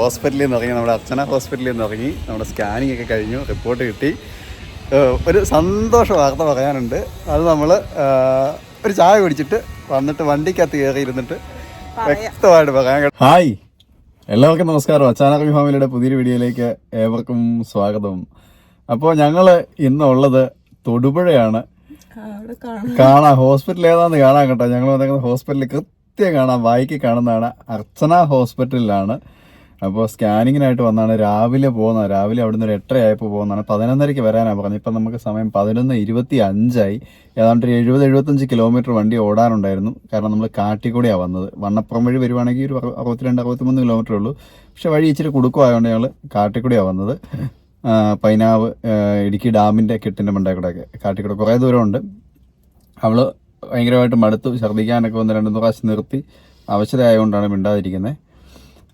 ഹോസ്പിറ്റലിൽ നിന്ന് ഇറങ്ങി നമ്മുടെ അർച്ചന ഹോസ്പിറ്റലിൽ നിന്ന് ഇറങ്ങി നമ്മുടെ സ്കാനിങ് ഒക്കെ കഴിഞ്ഞു റിപ്പോർട്ട് കിട്ടി. ഒരു സന്തോഷ വാർത്ത പറയാനുണ്ട്. അത് നമ്മൾ ഒരു ചായ കുടിച്ചിട്ട് വന്നിട്ട് വണ്ടിക്കകത്ത് കയറി ഇരുന്നിട്ട് വ്യക്തമായിട്ട് പറയാൻ ഹായ്. എല്ലാവർക്കും നമസ്കാരം. അച്ചാനകി ഫാമിലിയുടെ പുതിയൊരു വീഡിയോയിലേക്ക് ഏവർക്കും സ്വാഗതം. അപ്പോൾ ഞങ്ങൾ ഇന്നുള്ളത് തൊടുപുഴയാണ്. അവിടെ കാണാം. കാണാം. ഹോസ്പിറ്റൽ ഏതാന്ന് കാണാൻ കേട്ടോ. ഞങ്ങൾ വന്നേക്കുന്ന ഹോസ്പിറ്റലിൽ കൃത്യം കാണാം. ബൈക്കിൽ കാണുന്നതാണ് അർച്ചന ഹോസ്പിറ്റലിലാണ്. അപ്പോൾ സ്കാനിങ്ങിനായിട്ട് വന്നാണ്. രാവിലെ പോകുന്നത് രാവിലെ അവിടുന്ന് ഒരു എട്ടരയായപ്പോൾ പോകുന്നതാണ്. പതിനൊന്നരയ്ക്ക് വരാനാണ് പറഞ്ഞത്. ഇപ്പം നമുക്ക് സമയം പതിനൊന്ന് ഇരുപത്തി അഞ്ചായി ഏതാണ്ട് ഒരു എഴുപത് എഴുപത്തഞ്ച് കിലോമീറ്റർ വണ്ടി ഓടാനുണ്ടായിരുന്നു. കാരണം നമ്മൾ കാട്ടിക്കൂടിയാണ് വന്നത്. വണ്ണപ്പുറം വഴി വരുവാണെങ്കിൽ ഒരു അറു- അറുപത്തിരണ്ട് അറുപത്തിമൂന്ന് കിലോമീറ്റർ ഉള്ളൂ. പക്ഷേ വഴി ഇച്ചിരി കുടുക്കുമായതുകൊണ്ട് ഞങ്ങൾ കാട്ടിക്കൂടിയാണ് വന്നത്. പൈനാവ് ഇടുക്കി ഡാമിന്റെ കെട്ടിന്റെ മണ്ടേ ഒക്കെ കാട്ടിക്കൂടെ കുറേ ദൂരമുണ്ട്. അവൾ ഭയങ്കരമായിട്ട് മടുത്തു. ഛർദ്ദിക്കാനൊക്കെ ഒന്ന് രണ്ട് പ്രാവശ്യം നിർത്തി. അവശതയായതുകൊണ്ടാണ് മിണ്ടാതിരിക്കുന്നത്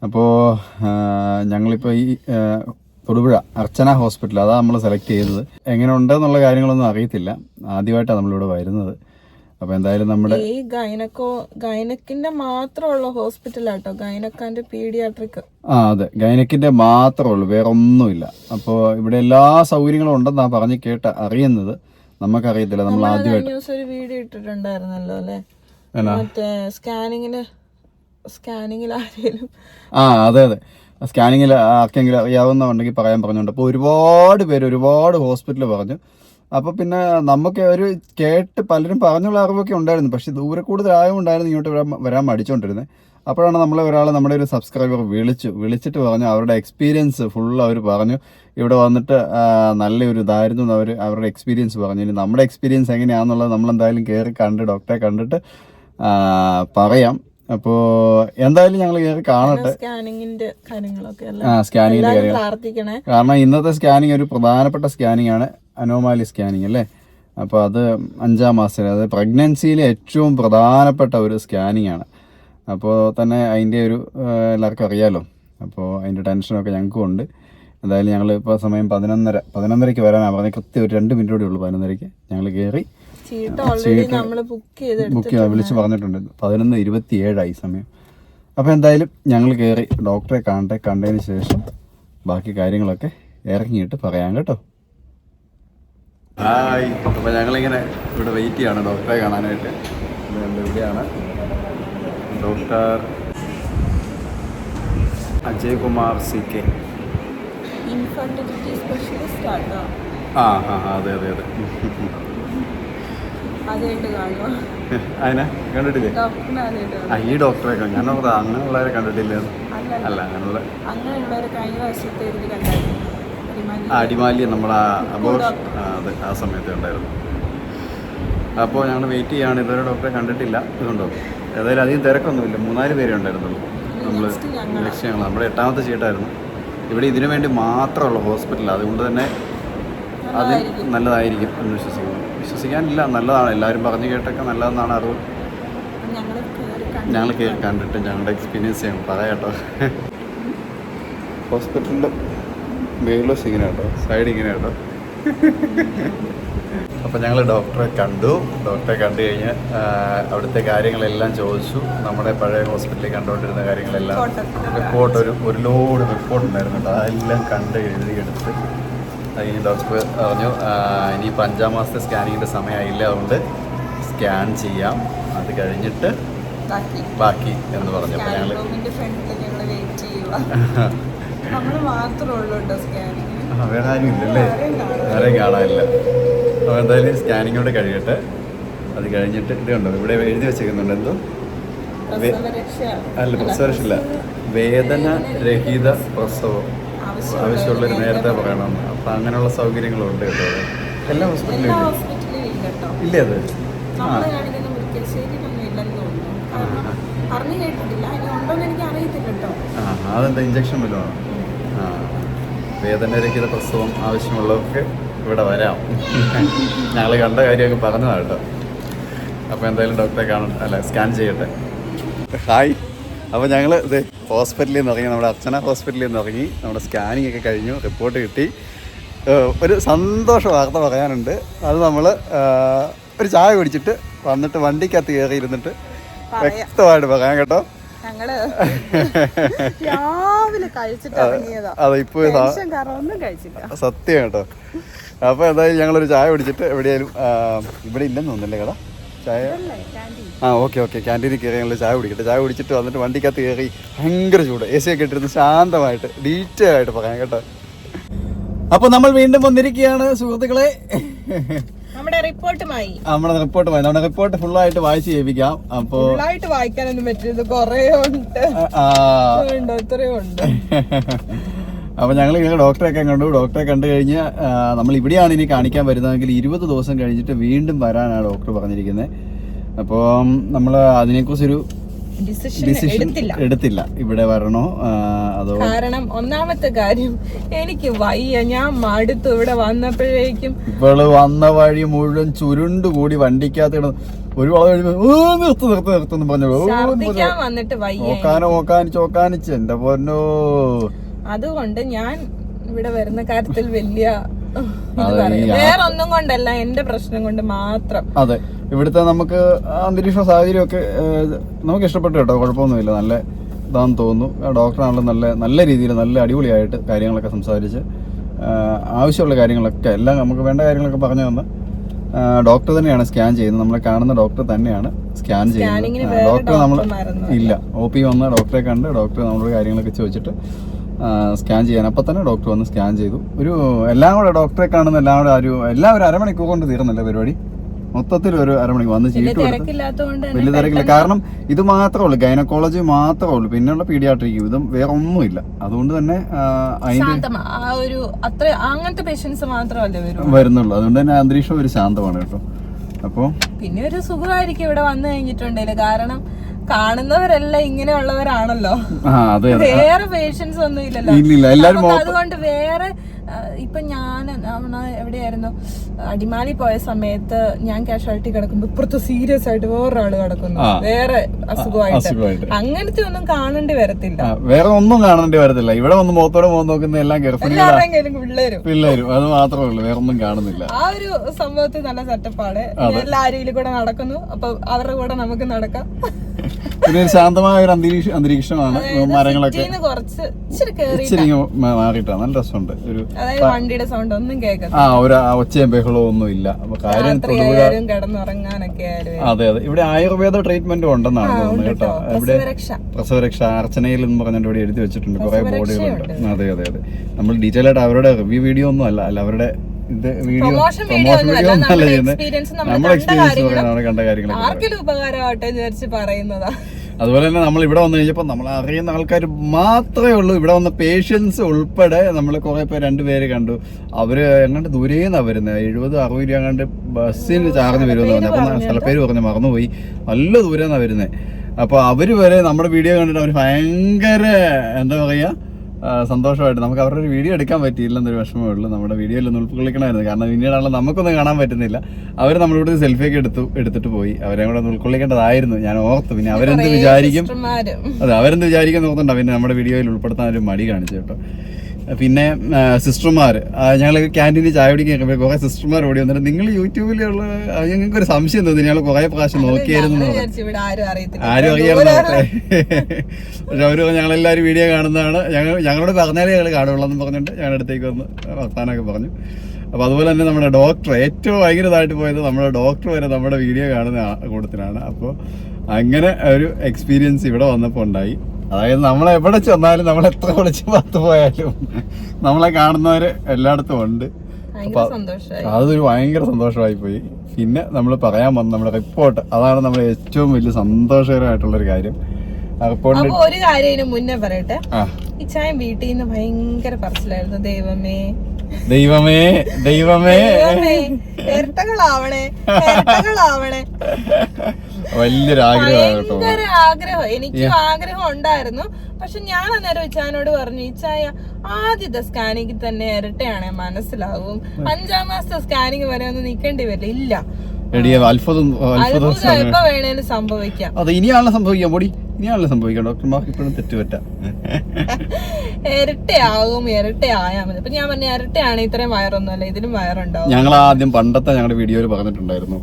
അപ്പോൾ ഞങ്ങളിപ്പോൾ ഈ തൊടുപുഴ അർച്ചന ഹോസ്പിറ്റൽ അതാണ് നമ്മൾ സെലക്ട് ചെയ്തത്. എങ്ങനെ ഉണ്ടെന്നുള്ള കാര്യങ്ങളൊന്നും അറിയത്തില്ല. ആദ്യമായിട്ടാണ് നമ്മളിവിടെ വരുന്നത്. അപ്പോൾ എന്തായാലും നമ്മുടെ ഈ ഗൈനക്കോ ഗൈനക്കിന്റെ മാത്രമുള്ള ഹോസ്പിറ്റലാട്ടോ ഗൈനക്കാന്റെ പീഡിയാട്രിക്. ആ അതെ. ഗൈനക്കിന്റെ മാത്രമേ ഉള്ളൂ വേറെ ഒന്നുമില്ല അപ്പോൾ ഇവിടെ എല്ലാ സൗകര്യങ്ങളും ഉണ്ടെന്നാണ് പറഞ്ഞ് കേട്ട അറിയുന്നത്. നമുക്കറിയത്തില്ല നമ്മൾ ആദ്യമായിട്ട് ന്യൂസ് ഒരു വീഡിയോ ഇട്ടിട്ടുണ്ടായിരുന്നല്ലോ അല്ലേ? മറ്റേ സ്കാനിങ്ങിന് ആ അതെ അതെ. സ്കാനിങ്ങിൽ ആർക്കെങ്കിലും അറിയാവുന്നുണ്ടെങ്കിൽ പറയാൻ പറഞ്ഞുണ്ട് അപ്പോൾ ഒരുപാട് പേര് ഒരുപാട് ഹോസ്പിറ്റൽ പറഞ്ഞു. അപ്പോൾ പിന്നെ നമുക്ക് ഒരു കേട്ട് പലരും പറഞ്ഞുള്ള അറിവൊക്കെ ഉണ്ടായിരുന്നു. പക്ഷേ ദൂരെ കൂടുതൽ ആയതുകൊണ്ടായിരുന്നു ഇങ്ങോട്ട് വരാൻ വരാൻ മടിച്ചുകൊണ്ടിരുന്നത് അപ്പോഴാണ് നമ്മളെ ഒരാൾ നമ്മുടെ ഒരു സബ്സ്ക്രൈബർ വിളിച്ചു. വിളിച്ചിട്ട് പറഞ്ഞു അവരുടെ എക്സ്പീരിയൻസ് ഫുൾ അവർ പറഞ്ഞു. ഇവിടെ വന്നിട്ട് നല്ലൊരു ഇതായിരുന്നു അവർ അവരുടെ എക്സ്പീരിയൻസ് പറഞ്ഞു. ഇനി നമ്മുടെ എക്സ്പീരിയൻസ് എങ്ങനെയാണെന്നുള്ളത് നമ്മൾ എന്തായാലും കയറി കണ്ട് ഡോക്ടറെ കണ്ടിട്ട് പറയാം. അപ്പോൾ എന്തായാലും ഞങ്ങൾ കയറി കാണട്ടെ. സ്കാനിങ്ങിന്റെ കാര്യങ്ങളൊക്കെ ആ സ്കാനിങ്ങിന്റെ കാരണം ഇന്നത്തെ സ്കാനിങ് ഒരു പ്രധാനപ്പെട്ട സ്കാനിങ് ആണ്. അനോമാലി സ്കാനിങ് അല്ലേ? അപ്പോൾ അത് അഞ്ചാം മാസത്തിൽ അതായത് പ്രഗ്നൻസിയിലെ ഏറ്റവും പ്രധാനപ്പെട്ട ഒരു സ്കാനിങ് ആണ്. അപ്പോൾ തന്നെ അതിന്റെ ഒരു എല്ലാവർക്കും അറിയാലോ. അപ്പോൾ അതിന്റെ ടെൻഷനൊക്കെ ഞങ്ങൾക്കും ഉണ്ട്. എന്തായാലും ഞങ്ങൾ ഇപ്പോൾ സമയം പതിനൊന്നര പതിനൊന്നരയ്ക്ക് വരാനാണ് പറഞ്ഞത്. കൃത്യം ഒരു രണ്ട് മിനിറ്റ് കൂടി ഉള്ളൂ പതിനൊന്നരയ്ക്ക് ഞങ്ങൾ കയറി ചീട്ട് ഓൾറെഡി നമ്മൾ ബുക്ക് ചെയ്ത് ബുക്ക് ചെയ്യാൻ വിളിച്ച് പറഞ്ഞിട്ടുണ്ട്. പതിനൊന്ന് ഇരുപത്തി ഏഴായി സമയം. അപ്പോൾ എന്തായാലും ഞങ്ങൾ കയറി ഡോക്ടറെ കാണട്ടെ. കണ്ടതിന് ശേഷം ബാക്കി കാര്യങ്ങളൊക്കെ ഇറങ്ങിയിട്ട് പറയാം കേട്ടോ. ഹായ്. അപ്പോൾ ഞങ്ങളിങ്ങനെ ഇവിടെ വെയിറ്റ് ചെയ്യാണ് ഡോക്ടറെ കാണാനായിട്ട്. ഇവിടെയാണ് doctor Ajay Kumar C K infertility specialist ആട്ടോ ആ ആ ആ, അതെ അതെ അതെ. അതിനെ? കണ്ടിട്ടില്ലേ? ഡോക്ടറിനെ ആദ്യമായിട്ട് ആ ഈ ഡോക്ടറെ ഞാൻ അങ്ങനെയുള്ളവരെ കണ്ടിട്ടില്ല? അല്ല അങ്ങനെയുള്ള. ആ അടിമാലി നമ്മൾ ആ അതെ ആ സമയത്ത് ഉണ്ടായിരുന്നു അപ്പോൾ ഞങ്ങൾ വെയിറ്റ് ചെയ്യാണ്. ഇതുവരെ ഡോക്ടറെ കണ്ടിട്ടില്ല. ഇതുണ്ടോ? ഏതായാലും അധികം തിരക്കൊന്നുമില്ല. മൂന്നാൽ പേരേ ഉണ്ടായിരുന്നുള്ളൂ. നമ്മൾ. നെക്സ്റ്റ് ഞങ്ങൾ നമ്മുടെ എട്ടാമത്തെ സീറ്റായിരുന്നു ഇവിടെ ഇതിനു വേണ്ടി മാത്രമുള്ള ഹോസ്പിറ്റൽ അതുകൊണ്ട് തന്നെ അത് നല്ലതായിരിക്കും. നല്ലതായിരിക്കും എന്ന് വിശ്വസിക്കുന്നു. വിശ്വസിക്കാനില്ല. നല്ലതാണ്. എല്ലാവരും പറഞ്ഞു കേട്ടൊക്കെ നല്ലതെന്നാണ് അറിവ്. ഞങ്ങൾ കണ്ടിട്ട് ഞങ്ങളുടെ എക്സ്പീരിയൻസ് ചെയ്യണം പറയാട്ടോ ഹോസ്പിറ്റലിന്റെ മേലോസ് ഇങ്ങനെ കേട്ടോ. സൈഡ് ഇങ്ങനെ കേട്ടോ. അപ്പോൾ ഞങ്ങൾ ഡോക്ടറെ കണ്ടു. ഡോക്ടറെ കണ്ടു കഴിഞ്ഞ് അവിടുത്തെ കാര്യങ്ങളെല്ലാം ചോദിച്ചു. നമ്മുടെ പഴയ ഹോസ്പിറ്റലിൽ കണ്ടുകൊണ്ടിരുന്ന കാര്യങ്ങളെല്ലാം റിപ്പോർട്ട് ഒരു ഒരു ലോഡ് റിപ്പോർട്ട് ഉണ്ടായിരുന്നു കേട്ടോ. അതെല്ലാം കണ്ട് എഴുതിയെടുത്ത് കഴിഞ്ഞ് ഡോക്ടർ പറഞ്ഞു ഇനി ഇനിയിപ്പോൾ അഞ്ചാം മാസത്തെ സ്കാനിങ്ങിന്റെ സമയമായില്ല അതുകൊണ്ട് സ്കാൻ ചെയ്യാം. അത് കഴിഞ്ഞിട്ട് ബാക്കി. എന്ന് പറഞ്ഞു. അപ്പോൾ ഞങ്ങൾ വേറെ ആരും ഇല്ലല്ലേ? ആരെയും കാണാനില്ല. അപ്പോൾ എന്തായാലും സ്കാനിങ് കൂടെ കഴിയട്ടെ അത് കഴിഞ്ഞിട്ട് ഇത് കണ്ടോ? ഇവിടെ എഴുതി വെച്ചേക്കുന്നുണ്ട് എന്തോ? അല്ല പ്രസവരക്ഷ വേദന രഹിത പ്രസവം. ആവശ്യമുള്ളൊരു നേരത്തെ പറയണം. അപ്പം അങ്ങനെയുള്ള സൗകര്യങ്ങളുണ്ട് കേട്ടോ. എല്ലാ ഹോസ്പിറ്റലിലും ഇല്ലേ? അത്? അതെന്താ? ഇഞ്ചക്ഷൻ വല്ലതും ആ. വേദനരഹിത പ്രസവം ആവശ്യമുള്ളവർക്ക് ഇവിടെ വരാം. ഞങ്ങൾ കണ്ട കാര്യമൊക്കെ പറഞ്ഞതാണ് കേട്ടോ. അപ്പോൾ എന്തായാലും ഡോക്ടറെ കാണാൻ അല്ല സ്കാൻ ചെയ്യട്ടെ. ഹായ്. അപ്പോൾ ഞങ്ങൾ ഇത് ഹോസ്പിറ്റലിൽ നിന്ന് ഇറങ്ങി നമ്മുടെ അർച്ചന ഹോസ്പിറ്റലിൽ നിന്ന് ഇറങ്ങി നമ്മുടെ സ്കാനിങ് ഒക്കെ കഴിഞ്ഞു റിപ്പോർട്ട് കിട്ടി. ഒരു സന്തോഷ വാർത്ത പറയാനുണ്ട്. അത് നമ്മൾ ഒരു ചായ കുടിച്ചിട്ട് വന്നിട്ട് വണ്ടിക്കകത്ത് കയറി ഇരുന്നിട്ട് വ്യക്തമായിട്ട് പറയാം കേട്ടോ. ഞങ്ങൾ രാവിലെ കഴിച്ചിട്ട് അതെ സത്യം കേട്ടോ. അപ്പോൾ എന്തായാലും ഞങ്ങളൊരു ചായ കുടിച്ചിട്ട് എവിടെയായാലും ഇവിടെ ഇല്ലെന്ന് തോന്നുന്നില്ലേ കട? ചായ ആ ഓക്കെ ഓക്കെ. ക്യാന്റീനിൽ കയറി ഞങ്ങൾ ചായ കുടിക്കട്ടെ. ചായ കുടിച്ചിട്ട് വന്നിട്ട് വണ്ടിക്കകത്ത് കയറി ഭയങ്കര ചൂട്. എ സി ഒക്കെ ഇട്ടിരുന്ന് ശാന്തമായിട്ട് ഡീറ്റെയിൽ ആയിട്ട് പറയാം കേട്ടോ. അപ്പോൾ നമ്മൾ വീണ്ടും വന്നിരിക്കുകയാണ് സുഹൃത്തുക്കളെ. നമ്മുടെ റിപ്പോർട്ടുമായി. നമ്മുടെ റിപ്പോർട്ട് വായി നമ്മുടെ റിപ്പോർട്ട് ആയിട്ട് വായിച്ച് കേൾപ്പിക്കാം. അപ്പോൾ ആയിട്ട് വായിക്കാനൊന്നും കൊറേ ഉണ്ട്. ഉണ്ട് എത്രയോ ഉണ്ട്. അപ്പോൾ ഞങ്ങൾ ഇങ്ങനെ ഡോക്ടറെയൊക്കെ കണ്ടു. ഡോക്ടറെ കണ്ടു കഴിഞ്ഞ് നമ്മൾ ഇവിടെയാണ് ഇനി കാണിക്കാൻ വരുന്നതെങ്കിൽ ഇരുപത് ദിവസം കഴിഞ്ഞിട്ട് വീണ്ടും വരാനാണ് ഡോക്ടർ പറഞ്ഞിരിക്കുന്നത് അപ്പോൾ നമ്മൾ അതിനെക്കുറിച്ചൊരു ഡിസിഷൻ ഡിസിഷൻ എടുത്തില്ല. ഇവിടെ വരണോ? അതോ കാരണം ഒന്നാമത്തെ കാര്യം എനിക്ക് വയ്യ. ഞാൻ മടുത്തു ഇവിടെ വന്നപ്പോഴേക്കും. ഇവൾ വന്ന വഴി മുഴുവൻ ചുരുണ്ട് കൂടി വണ്ടിക്കകത്ത് ഒരു വളവ് കഴിയുമ്പോ "ഓ, നിർത്ത് നിർത്ത് നിർത്തുന്നു പറഞ്ഞു. വന്നിട്ട് വയ്യ ഓക്കാനോ ഓക്കാനിച്ച് ഓക്കാനിച്ച്. എന്റെ പൊന്നോ അതുകൊണ്ട് ഞാൻ ഇവിടെ വരുന്ന കാര്യത്തിൽ വലിയ ഇത് അതെ, പറയും. ഈ ആ- വേറെ ഒന്നും കൊണ്ടല്ല എന്റെ പ്രശ്നം കൊണ്ട് മാത്രം. അതെ. ഇവിടുത്തെ നമുക്ക് അന്തരീക്ഷ സാഹചര്യമൊക്കെ നമുക്ക് ഇഷ്ടപ്പെട്ടു കേട്ടോ. കുഴപ്പമൊന്നുമില്ല. നല്ല ഇതാന്ന് തോന്നുന്നു. ഡോക്ടറാണല്ലോ നല്ല നല്ല രീതിയിൽ നല്ല അടിപൊളിയായിട്ട് കാര്യങ്ങളൊക്കെ സംസാരിച്ച് ആവശ്യമുള്ള കാര്യങ്ങളൊക്കെ എല്ലാം നമുക്ക് വേണ്ട കാര്യങ്ങളൊക്കെ പറഞ്ഞു തന്ന്. ഡോക്ടർ തന്നെയാണ് സ്കാൻ ചെയ്യുന്നത്. നമ്മളെ കാണുന്ന ഡോക്ടർ തന്നെയാണ് സ്കാൻ ചെയ്യുന്നത്. ഡോക്ടർ നമ്മൾ ഇല്ല. ഒ പി വന്ന് ഡോക്ടറെ കണ്ട് ഡോക്ടർ നമ്മളോട് കാര്യങ്ങളൊക്കെ ചോദിച്ചിട്ട് സ്കാൻ ചെയ്യാൻ അപ്പം തന്നെ ഡോക്ടർ വന്ന് സ്കാൻ ചെയ്തു. ഒരു എല്ലാം കൂടെ ഡോക്ടറെ കാണുന്ന എല്ലാം കൂടെ ഒരു എല്ലാം ഒരു അരമണിക്കൂർ കൊണ്ട് തീർന്നല്ലേ പരിപാടി? മൊത്തത്തിൽ ഒരു അരമണി വന്ന് ചീട്ട് വലിയ തിരക്കില്ല. കാരണം ഇത് മാത്രമേ ഉള്ളൂ. ഗൈനക്കോളജി മാത്രമേ ഉള്ളൂ. പിന്നെയുള്ള പീഡിയാട്രിക് ഇതും വേറെ ഒന്നുമില്ല അതുകൊണ്ട് തന്നെ അങ്ങനത്തെ പേഷ്യൻസ് മാത്രമല്ലേ വരൂ വരുന്നുള്ളൂ. അതുകൊണ്ട് തന്നെ അന്തരീക്ഷം ഒരു ശാന്തമാണ് കേട്ടോ. അപ്പോൾ പിന്നെ ഒരു സുഖമായിരിക്കും ഇവിടെ വന്നു കഴിഞ്ഞിട്ടുണ്ടെങ്കിൽ കാരണം കാണുന്നവരെല്ലാം ഇങ്ങനെയുള്ളവരാണല്ലോ. വേറെ പേഷ്യൻസ് ഒന്നും ഇല്ലല്ലോ അതുകൊണ്ട് ഇപ്പൊ ഞാൻ എവിടെയായിരുന്നു? അടിമാലി പോയ സമയത്ത് ഞാൻ കാഷ്വാലിറ്റി കിടക്കുമ്പോ ഇപ്പുറത്ത് സീരിയസ് ആയിട്ട് വേറൊരാൾ കിടക്കുന്നു. വേറെ അസുഖമായിട്ട്. അങ്ങനത്തെ ഒന്നും കാണേണ്ടി വരത്തില്ല. വേറെ ഒന്നും കാണേണ്ടി വരത്തില്ല. ഇവിടെ വന്ന് മുഖത്തോടെ മുഖം നോക്കുന്ന എല്ലാം പിള്ളേരും. പിള്ളേരും. അത് മാത്രമേ ഉള്ളൂ. വേറെ ഒന്നും കാണുന്നില്ല. ആ ഒരു സംഭവത്തിൽ നല്ല സെറ്റപ്പാണ് എല്ലാ അരിയിലും കൂടെ നടക്കുന്നു. അപ്പൊ അവരുടെ കൂടെ നമുക്ക് നടക്കാം. പിന്നെ ഒരു ശാന്തമായ ഒരു അന്തരീക്ഷ അന്തരീക്ഷമാണ് മരങ്ങളൊക്കെ. ഇച്ചിരി മാറിയിട്ടാണ് നല്ല രസമുണ്ട്. ഒരു വണ്ടിയുടെ സൗണ്ട് ഒന്നും ആ ഒരു ഒച്ചയും ബഹളവും ഒന്നും ഇല്ല. കാര്യം അതെ അതെ. ഇവിടെ ആയുർവേദ ട്രീറ്റ്മെന്റും ഉണ്ടെന്നാണ് തോന്നുന്നത് കേട്ടോ. ഇവിടെ പ്രസവരക്ഷ. അർച്ചനയിൽ എന്ന് പറഞ്ഞിട്ട് ഇവിടെ എഴുതി വെച്ചിട്ടുണ്ട്. കുറെ ബോർഡുകളുണ്ട്. പ്രസവരക്ഷയുണ്ട്. അതെ അതെ അതെ. നമ്മൾ ഡീറ്റെയിൽ ആയിട്ട് അവരുടെ റിവ്യൂ വീഡിയോ ഒന്നും അല്ല. അല്ല അവരുടെ ഇത് വീഡിയോ പ്രൊമോഷൻ വീഡിയോ ഒന്നും അല്ല ചെയ്യുന്നത്. എക്സ്പീരിയൻസ് നമ്മുടെ നമ്മൾ കണ്ട കാര്യങ്ങൾ ആർക്കെങ്കിലും ഉപകാരമാവട്ടെ എന്ന് വിചാരിച്ച് പറയുന്നതാ. അതുപോലെ തന്നെ നമ്മൾ ഇവിടെ വന്നു കഴിഞ്ഞപ്പോൾ നമ്മൾ അറിയുന്ന ആൾക്കാർ മാത്രമേ ഉള്ളൂ. ഇവിടെ വന്ന പേഷ്യൻസ് ഉൾപ്പെടെ നമ്മൾ കുറേ പേര് രണ്ടുപേര് കണ്ടു. അവർ എങ്ങാണ്ട് ദൂരേന്നാ വരുന്നത് എഴുപത് അറുപത് രൂപ എങ്ങാണ്ട് ബസ്സിന് ചാർജ് വരുമെന്ന് പറഞ്ഞു. അപ്പം സ്ഥലപ്പേര് പറഞ്ഞു മറന്നുപോയി. നല്ല ദൂരെന്നാ വരുന്നത് അപ്പോൾ അവർ വരെ നമ്മുടെ വീഡിയോ കണ്ടിട്ട് അവർ ഭയങ്കര എന്താ പറയുക സന്തോഷമായിട്ട് നമുക്ക് അവരുടെ ഒരു വീഡിയോ എടുക്കാൻ പറ്റിയില്ല എന്നൊരു വിഷമമേ ഉള്ളൂ. നമ്മുടെ വീഡിയോയിൽ ഒന്ന് ഉൾക്കൊള്ളിക്കണമായിരുന്നു. കാരണം പിന്നീടാണല്ലോ നമുക്കൊന്നും കാണാൻ പറ്റുന്നില്ല. അവർ നമ്മളിവിടെ സെൽഫിയൊക്കെ എടുത്തു എടുത്തിട്ട് പോയി. അവരെ കൂടെ ഒന്ന് ഉൾക്കൊള്ളിക്കേണ്ടതായിരുന്നു. ഞാൻ ഓർത്തു പിന്നെ അവരെന്ത് വിചാരിക്കും? അതെ അവരെന്ത് വിചാരിക്കും നോക്കുന്നുണ്ടോ പിന്നെ നമ്മുടെ വീഡിയോയിൽ ഉൾപ്പെടുത്താൻ ഒരു മടി കാണിച്ചു കേട്ടോ. പിന്നെ സിസ്റ്റർമാർ ഞങ്ങൾ ക്യാന്റീനിൽ ചായ കുടിക്കാൻ കുറേ സിസ്റ്റർമാർ ഓടി വന്നിട്ട് നിങ്ങൾ യൂട്യൂബിലുള്ള ഞങ്ങൾക്ക് ഒരു സംശയം തോന്നി ഞങ്ങൾ കുറേ പ്രാവശ്യം നോക്കിയായിരുന്നു ആരും അറിയാമെന്ന് പക്ഷെ അവർ പറഞ്ഞു, ഞങ്ങളെല്ലാവരും വീഡിയോ കാണുന്നതാണ്. ഞങ്ങൾ ഞങ്ങളോട് പറഞ്ഞാലേ ഞങ്ങൾ കാണുള്ളൂ എന്ന് പറഞ്ഞിട്ട് ഞങ്ങളുടെ അടുത്തേക്ക് വന്ന് വർത്താനമൊക്കെ പറഞ്ഞു. അപ്പോൾ അതുപോലെ തന്നെ നമ്മുടെ ഡോക്ടർ ഏറ്റവും ഭയങ്കരമായിട്ട് പോയത് നമ്മുടെ ഡോക്ടർ വരെ നമ്മുടെ വീഡിയോ കാണുന്ന കൂട്ടത്തിലാണ്. അപ്പോൾ അങ്ങനെ ഒരു എക്സ്പീരിയൻസ് ഇവിടെ വന്നപ്പോൾ ഉണ്ടായി. അതായത് നമ്മൾ എവിടെ ചെന്നാലും നമ്മൾ എത്ര വിളിച്ച് പത്ത് പോയാലും നമ്മളെ കാണുന്നവര് എല്ലായിടത്തും ഉണ്ട്. അതൊരു ഭയങ്കര സന്തോഷമായി പോയി പിന്നെ നമ്മൾ പറയാൻ വന്ന നമ്മുടെ റിപ്പോർട്ട് അതാണ് നമ്മൾ ഏറ്റവും വലിയ സന്തോഷകരമായിട്ടുള്ള ഒരു കാര്യം റിപ്പോർട്ടിൽ ഒരു കാര്യം മുന്നേ പറയട്ടെ? ഈ ചായ വീട്ടിൽ നിന്ന് ഭയങ്കര പറച്ചിലായിരുന്നു. ദൈവമേ. ദൈവമേ ദൈവമേ. ദൈവമേ ഇരട്ടകളാവണേ ഇരട്ടകളാവണേ വലിയൊരു ആഗ്രഹമാണ് കേട്ടോ. ഭയങ്കര ആഗ്രഹം. എനിക്കും ആഗ്രഹം ഉണ്ടായിരുന്നു. പക്ഷെ ഞാൻ അന്നേരം ഇച്ചാനോട് പറഞ്ഞു ഇച്ചായ ആദ്യത്തെ സ്കാനിങ് തന്നെ ഇരട്ടയാണെ മനസ്സിലാവും. അഞ്ചാം മാസത്തെ സ്കാനിങ് വരെ ഒന്നും നിക്കേണ്ടി വരില്ല. ഇല്ല. അത്ഭുതം വേണേലും സംഭവിക്കാം. അത് ഇനിയാണല്ലോ സംഭവിക്കാൻ പൊടി. ഇനിയാണല്ലോ സംഭവിക്കാം ഡോക്ടർമാർക്ക് ഇപ്പോഴും തെറ്റുപറ്റ. ഇരട്ടയാകും ഇരട്ടയായാ മതി. അപ്പൊ ഞാൻ പറഞ്ഞ ഇരട്ടയാണ് ഇത്രയും വയറൊന്നുമല്ല ഇതിലും വയറുണ്ടാവും ഞങ്ങൾ ആദ്യം പണ്ടത്തെ ഞങ്ങളുടെ വീഡിയോയിൽ പറഞ്ഞിട്ടുണ്ടായിരുന്നു.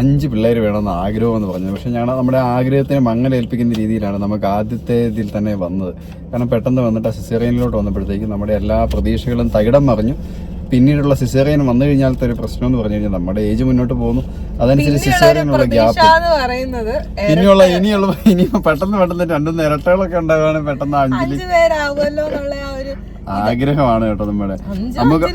അഞ്ച് പിള്ളേർ വേണമെന്ന് ആഗ്രഹം എന്ന് പറഞ്ഞത് പക്ഷെ ഞങ്ങൾ നമ്മുടെ ആഗ്രഹത്തിനെ മങ്ങലേൽപ്പിക്കുന്ന രീതിയിലാണ് നമുക്ക് ആദ്യത്തെ ഇതിൽ തന്നെ വന്നത്. കാരണം പെട്ടെന്ന് വന്നിട്ട് ആ സിസേറിയനിലോട്ട് വന്നപ്പോഴത്തേക്കും നമ്മുടെ എല്ലാ പ്രതീക്ഷകളും തകിടം മറിഞ്ഞു. പിന്നീടുള്ള സിസേറിയൻ വന്നു കഴിഞ്ഞാലത്തെ ഒരു പ്രശ്നം എന്ന് പറഞ്ഞു കഴിഞ്ഞാൽ നമ്മുടെ ഏജ് മുന്നോട്ട് പോകുന്നു. അതനുസരിച്ച് സിസേറിയനുള്ള ഗ്യാപ്പ് ഇനിയുള്ള ഇനിയുള്ള ഇനി പെട്ടെന്ന് പെട്ടെന്ന് രണ്ടും ഇരട്ടകളൊക്കെ ഉണ്ടാവുകയാണെങ്കിൽ പെട്ടെന്ന് അഞ്ചിൽ ആഗ്രഹമാണ് കേട്ടോ നമ്മുടെ.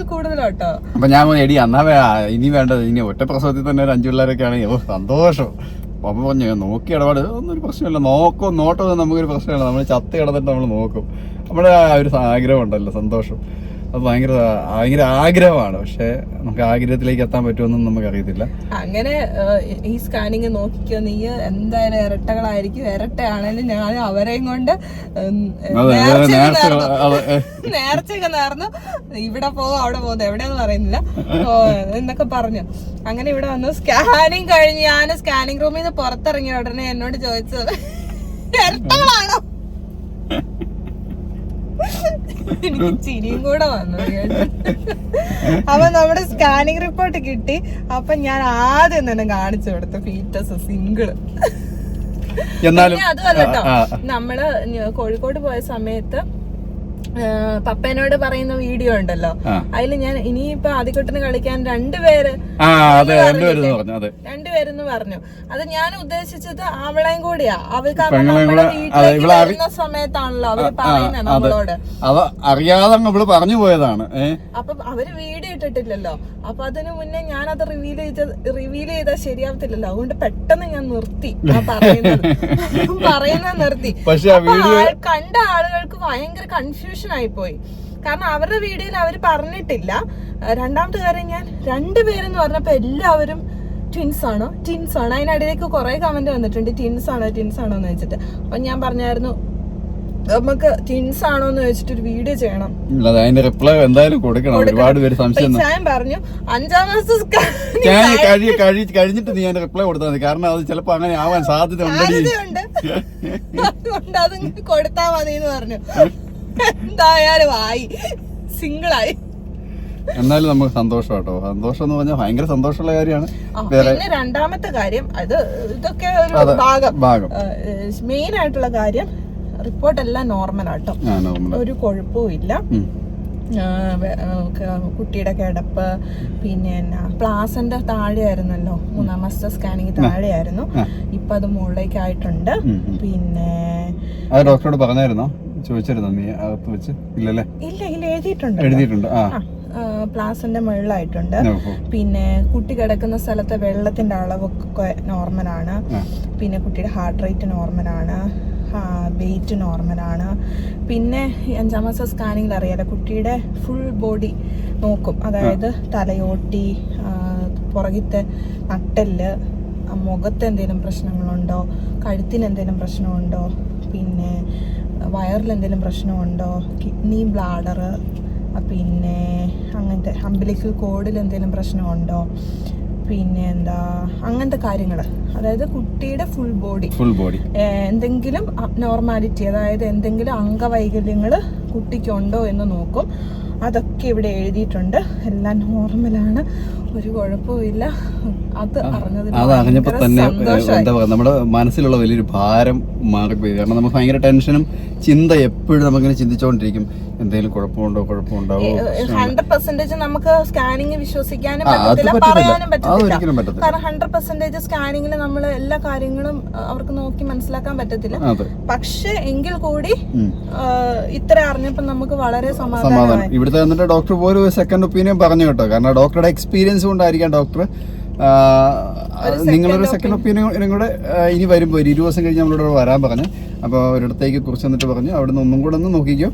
കൂടുതലോട്ടോ അപ്പൊ ഞാൻ പറഞ്ഞു, എടി അന്നാ വേ- ഇനി വേണ്ടത് ഇനി ഒറ്റ പ്രസവത്തിൽ തന്നെ ഒരു അഞ്ചു പിള്ളേരൊക്കെ ആണെങ്കിൽ ഓ സന്തോഷം. അപ്പൊ പറഞ്ഞു നോക്കി ഇടപാട് ഒന്നും ഒരു പ്രശ്നമില്ല. നോക്കോ നോട്ടോ നമുക്കൊരു പ്രശ്നമില്ല. നമ്മൾ ചത്ത് കിടന്നിട്ട് നമ്മൾ നോക്കും. നമ്മുടെ ആ ഒരു ആഗ്രഹം ഉണ്ടല്ലോ സന്തോഷം. അത് ഭയങ്കര ഭയങ്കര ആഗ്രഹമാണ്. പക്ഷെ നമുക്ക് ആഗ്രഹത്തിലേക്ക് എത്താൻ പറ്റുമെന്നും നമുക്ക് അറിയത്തില്ല അങ്ങനെ ഈ സ്കാനിങ് നോക്കിക്കോ നീ എന്തായാലും ഇരട്ടകളായിരിക്കും. ഇരട്ടയാണെങ്കിലും ഞാൻ അവരെയും കൊണ്ട് നേർച്ചയൊക്കെ നേർന്ന്. ഇവിടെ പോകും അവിടെ പോകുന്നു എവിടെയെന്ന് പറയുന്നില്ല. എന്നൊക്കെ പറഞ്ഞു. അങ്ങനെ ഇവിടെ വന്നു. സ്കാനിങ് കഴിഞ്ഞ് ഞാൻ സ്കാനിങ് റൂമിൽ നിന്ന് പുറത്തിറങ്ങിയ ഉടനെ എന്നോട് ചോദിച്ചത് ഇരട്ടകളാണോ? എനിക്ക് ചിരിയും കൂടെ വന്നു കേട്ടോ. അപ്പൊ നമ്മുടെ സ്കാനിങ് റിപ്പോർട്ട് കിട്ടി. അപ്പൊ ഞാൻ ആദ്യം തന്നെ കാണിച്ചു കൊടുത്തു ഫീറ്റസ് സിംഗിൾ എന്നാലും അതുമല്ല നമ്മൾ കോഴിക്കോട് പോയ സമയത്ത് പപ്പേനോട് പറയുന്ന വീഡിയോ ഉണ്ടല്ലോ. അതിൽ ഞാൻ ഇനിയിപ്പൊ ആദ്യക്കുട്ടിന് കളിക്കാൻ രണ്ടുപേര് രണ്ടുപേരെന്ന് പറഞ്ഞു. അത് ഞാൻ ഉദ്ദേശിച്ചത് അവളെയും കൂടിയാ. അവൾ കാരണം പെങ്ങളെയും നമ്മൾ കൂടെ- അതെ, വീട്ടിലേക്ക് ഇവളെ അറി- വരുന്ന സമയത്താണല്ലോ അവർ പറയുന്നത് നമ്മളോട്. അത് അറിയാതെ നമ്മൾ പറഞ്ഞു പോയതാണ് അപ്പൊ അവർ വീഡിയോ ഇട്ടിട്ടില്ലല്ലോ. അപ്പൊ അതിനു മുന്നേ ഞാൻ അത് റിവീൽ ചെയ്ത റിവീൽ ചെയ്താൽ ശരിയാവത്തില്ലല്ലോ. അതുകൊണ്ട് പെട്ടെന്ന് ഞാൻ നിർത്തി. പറയുന്നത്. പറയുന്നത് നിർത്തി. കണ്ട ആളുകൾക്ക് ഭയങ്കര കൺഫ്യൂഷൻ ആയിപ്പോയി. കാരണം അവരുടെ വീഡിയോയിൽ അവർ പറഞ്ഞിട്ടില്ല. രണ്ടാമത്തെ കാര്യം ഞാൻ രണ്ടുപേരെന്ന് പറഞ്ഞപ്പോൾ എല്ലാവരും ട്വിൻസ് ആണോ? ട്വിൻസ് ആണ്? അതിനിടയിലേക്ക് കുറേ കമന്റ് വന്നിട്ടുണ്ട്. ട്വിൻസ് ആണോ? ട്വിൻസ് ആണോ എന്ന് വെച്ചിട്ട്. അപ്പൊ ഞാൻ പറഞ്ഞായിരുന്നു നമുക്ക് ട്വിൻസ് ആണോ എന്ന് വെച്ചിട്ട് ഒരു വീഡിയോ ചെയ്യണം. അതിന്റെ റിപ്ലൈ എന്തായാലും കൊടുക്കണം. ഒരുപാട് പേര് സംശയം ഞാൻ പറഞ്ഞു അഞ്ചാം മാസം കഴിഞ്ഞിട്ട് നീ അതിന്റെ റിപ്ലൈ കൊടുത്താൽ മതി. കാരണം അത് ചിലപ്പോ അങ്ങനെ ആവാൻ സാധ്യത ഉണ്ട് അതുകൊണ്ട് അത് കൊടുത്താ മതി എന്ന് പറഞ്ഞു. എന്തായാലും ആയി. സിംഗിളായി. എന്നാലും നമുക്ക് സന്തോഷം കേട്ടോ സന്തോഷം എന്ന് പറഞ്ഞാൽ ഭയങ്കര സന്തോഷമുള്ള കാര്യമാണ്. വേറെ പിന്നെ രണ്ടാമത്തെ കാര്യം അത് ഇതൊക്കെ ഒരു ഭാഗം. ഭാഗം. മെയിൻ ആയിട്ടുള്ള കാര്യം റിപ്പോർട്ട് എല്ലാം നോർമൽ ആട്ടോ. ഒരു കുഴപ്പവും ഇല്ല. കുട്ടിയുടെ കിടപ്പ് പിന്നെ എന്നാ പ്ലാസന്റെ താഴെയായിരുന്നല്ലോ. മൂന്നാം മാസ്റ്റർ സ്കാനിങ് താഴെയായിരുന്നു. ഇപ്പൊ അത് മുകളിലേക്ക് ആയിട്ടുണ്ട് ഉം, ഉം. പിന്നെ ഡോക്ടറോട് പറഞ്ഞായിരുന്നോ? ചോദിച്ചിരുന്നോ നീ അകത്ത് വെച്ച്? ഇല്ലല്ലേ? ഇല്ല ഇല്ല എഴുതിയിട്ടുണ്ട്. എഴുതിയിട്ടുണ്ട്. ആ. പ്ലാസിന്റെ മുകളിലായിട്ടുണ്ട്. പിന്നെ കുട്ടി കിടക്കുന്ന സ്ഥലത്തെ വെള്ളത്തിന്റെ അളവൊക്കെ നോർമലാണ്. ആണ് പിന്നെ കുട്ടിയുടെ ഹാർട്ട് റേറ്റ് നോർമലാണ്. വെയിറ്റ് നോർമലാണ്. പിന്നെ അഞ്ചാം മാസം സ്കാനിങ്ങിൽ അറിയാലോ കുട്ടിയുടെ ഫുൾ ബോഡി നോക്കും. അതായത് തലയോട്ടി പുറകിത്തെ നട്ടെല്ല് മുഖത്ത് എന്തെങ്കിലും പ്രശ്നങ്ങളുണ്ടോ കഴുത്തിന് എന്തെങ്കിലും പ്രശ്നമുണ്ടോ പിന്നെ വയറിൽ എന്തെങ്കിലും പ്രശ്നമുണ്ടോ? കിഡ്നി ബ്ലാഡർ പിന്നെ അങ്ങനത്തെ അമ്പലിക്കൽ കോഡിൽ എന്തെങ്കിലും പ്രശ്നമുണ്ടോ? പിന്നെ എന്താ അങ്ങനത്തെ കാര്യങ്ങൾ അതായത് കുട്ടിയുടെ ഫുൾ ബോഡി ഫുൾ ബോഡി എന്തെങ്കിലും നോർമാലിറ്റി അതായത് എന്തെങ്കിലും അംഗവൈകല്യങ്ങൾ കുട്ടിക്കുണ്ടോ എന്ന് നോക്കും. അതൊക്കെ ഇവിടെ എഴുതിയിട്ടുണ്ട്. എല്ലാം നോർമലാണ് ഒരു കുഴപ്പമില്ല അത് അറിഞ്ഞത് അത് അറിഞ്ഞപ്പോ തന്നെ എന്താ പറയുക നമ്മുടെ മനസ്സിലുള്ള വലിയൊരു ഭാരം മാറിപ്പോയി. കാരണം നമ്മൾ ഭയങ്കര ടെൻഷനും ചിന്ത എപ്പോഴും നമുക്കിങ്ങനെ ചിന്തിച്ചുകൊണ്ടിരിക്കും എന്തെങ്കിലും കുഴപ്പമുണ്ടോ കുഴപ്പമുണ്ടാവോ? ഹൺഡ്രഡ് പെർസെന്റേജ് നമുക്ക് സ്കാനിങ് വിശ്വസിക്കാനും പറ്റത്തില്ല. പറയാനും പറ്റത്തില്ല. കാരണം ഹൺഡ്രഡ് പെർസെന്റേജ് സ്കാനിങ്ങിൽ നമ്മൾ എല്ലാ കാര്യങ്ങളും അവർക്ക് നോക്കി മനസ്സിലാക്കാൻ പറ്റത്തില്ല. പക്ഷെ എങ്കിൽ കൂടി ഇത്ര അറിഞ്ഞപ്പോ നമുക്ക് വളരെ സമാധാനം. ഇവിടുത്തെ ഡോക്ടർ പോലും സെക്കൻഡ് ഒപ്പീനിയൻ പറഞ്ഞു കേട്ടോ. കാരണം ഡോക്ടറുടെ എക്സ്പീരിയൻസ് കൊണ്ടായിരിക്കാം ഡോക്ടർ നിങ്ങളൊരു സെക്കൻഡ് ഒപ്പീനിയനും കൂടെ ഇനി വരുമ്പോൾ ഒരു ഇരുപത് ദിവസം കഴിഞ്ഞ് നമ്മളോട് വരാൻ പറഞ്ഞു. അപ്പോൾ ഒരിടത്തേക്ക് കുറിച്ച് എന്നിട്ട് പറഞ്ഞു അവിടെ നിന്ന് ഒന്നും കൂടെ ഒന്ന് നോക്കിക്കോ.